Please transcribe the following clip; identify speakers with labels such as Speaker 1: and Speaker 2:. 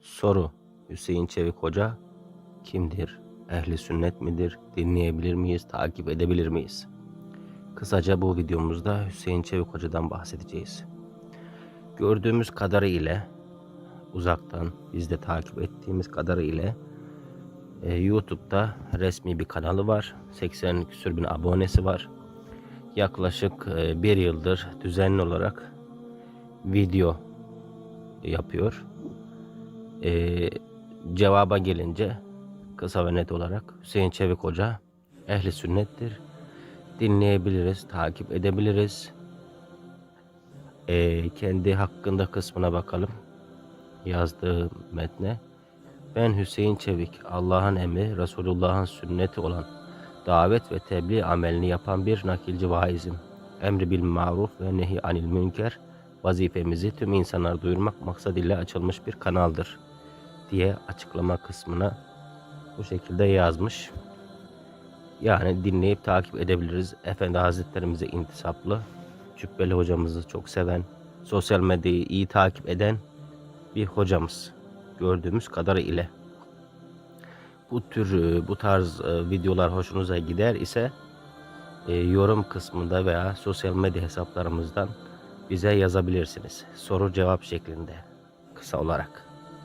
Speaker 1: Soru Hüseyin Çevik Hoca kimdir? Ehli sünnet midir? Dinleyebilir miyiz? Takip edebilir miyiz? Kısaca bu videomuzda Hüseyin Çevik Hoca'dan bahsedeceğiz. Gördüğümüz kadarıyla uzaktan biz de takip ettiğimiz kadarıyla e, YouTube'da resmi bir kanalı var. 80 küsür bin abonesi var. Yaklaşık e, bir yıldır düzenli olarak video yapıyor. E, cevaba gelince kısa ve net olarak Hüseyin Çevik Hoca ehli sünnettir. Dinleyebiliriz, takip edebiliriz. E, kendi hakkında kısmına bakalım. Yazdığı metne. Ben Hüseyin Çevik, Allah'ın emri, Resulullah'ın sünneti olan davet ve tebliğ amelini yapan bir nakilci vaizim. Emri bil maruf ve nehi anil münker vazifemizi tüm insanlara duyurmak maksadıyla açılmış bir kanaldır diye açıklama kısmına bu şekilde yazmış. Yani dinleyip takip edebiliriz. Efendi Hazretlerimize intisaplı, Cübbeli hocamızı çok seven, sosyal medyayı iyi takip eden bir hocamız gördüğümüz kadarıyla. Bu tür bu tarz e, videolar hoşunuza gider ise e, yorum kısmında veya sosyal medya hesaplarımızdan bize yazabilirsiniz. Soru cevap şeklinde kısa olarak.